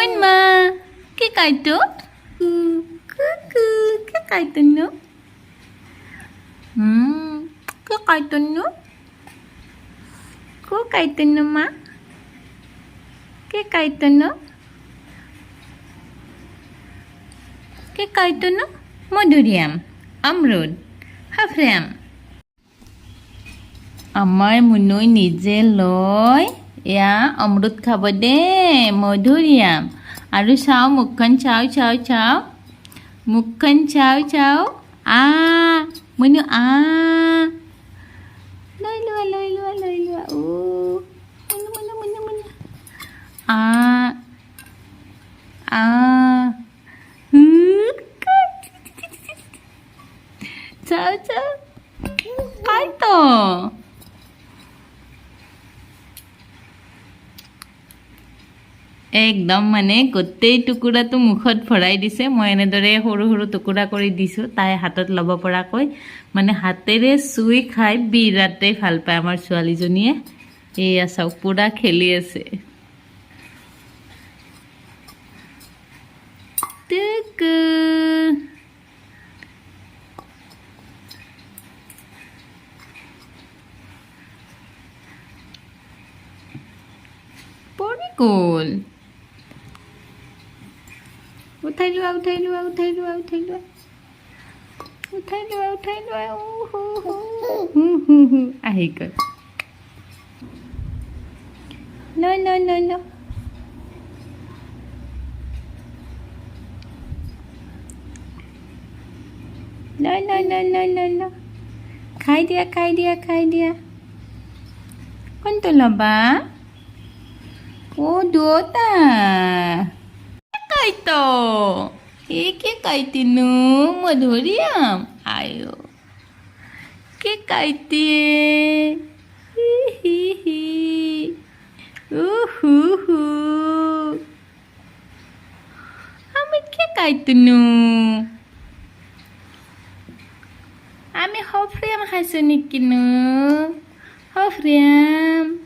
പൊന്മാ കേക്കായിട്ടോ കേക്കായിത്തന്നു കേക്കായിത്തന്നു കൂക്കായിത്തന്നുമ്മ കേക്കായിത്തന്നു കേക്കായിത്തന്നു মধুরিয়াম আমরুদ হাফরাম আমাৰ মুনৈ নিজে লয় এয়া অমৃত খাব দেই মধুৰিয়াম আৰু চাওঁ মুখখন চাওঁ চাওঁ চাওঁ মুখখন চাওঁ চাওঁ আ মুনু আ লৈ লোৱা লৈ লোৱা লৈ লোৱা ও মুনু মুনু মুনু মুনু আ আ হু চাওঁ চাওঁ খাই তো একদম মানে গোটেই টুকুৰাটো মুখত ভৰাই দিছে। মই এনেদৰে সৰু সৰু টুকুৰা কৰি দিছোঁ, তাই হাতত ল'ব পৰাকৈ। মানে হাতেৰে চুই খাই বিৰাটেই ভালো পায় আমাৰ ছোৱালীজনীয়ে। এয়া চাওক, পূৰা খেলি আছে। পৰি গ'ল उठाई लो उठाई लो उठाई लो उठाई लो उठाई लो उठाई लो आहे कर no no no no no no no no no no खाई दिया खाई दिया खाई दिया कौन तो लबा ओ दोता ಕಾಯ್ತ ಏಕೆ ಕಾಯ್ತೀನು ಮಧುರಿಯಂ? ಆಯೋ. ಕೆ ಕಾಯ್ತೀಯೇ ಹಿ ಹಿ, ಹೂ. ಹೂ. আমি কে কাইতনু আমি হফরিয়াম খাইছো নেকিনো হফরিয়াম